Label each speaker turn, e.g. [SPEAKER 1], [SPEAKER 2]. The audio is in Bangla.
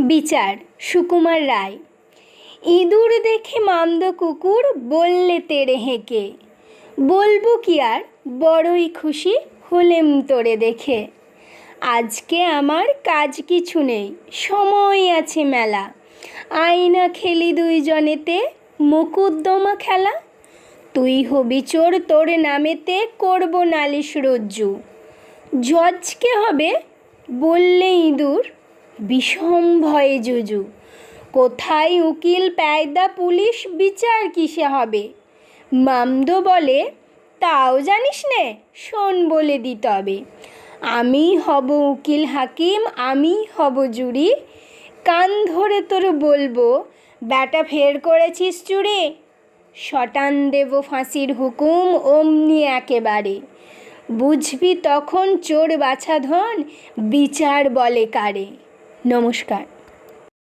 [SPEAKER 1] বিচার, সুকুমার রায়। ইঁদুর দেখে মামদ কুকুর বললে তেড়ে হেঁকে। বলব কি আর, বড়ই খুশি হলেম তোরে দেখে। আজকে আমার কাজ কিছু নেই, সময় আছে মেলা। আয়না খেলি দুইজনেতে মুকুদ্দমা খেলা। তুই হবি চোর, তোর নামেতে করব নালিশ রজ্জু। জজকে হবে বললে ইঁদুর বিষম ভয়ে জুজু কোথায় উকিল প্যায়দা পুলিশ বিচার কিসে হবে? মামদো বলে, তাও জানিস নে, শোন বলে দি তবে। আমি হব উকিল হাকিম, আমি হব জুরি কান ধরে তোর বলব ব্যাটা ফের করেছিস চুরি? শটান দেব ফাঁসির হুকুম অমনি একেবারে। বুঝবি তখন চোর বাছাধন বিচার বলে কারে। নমস্কার।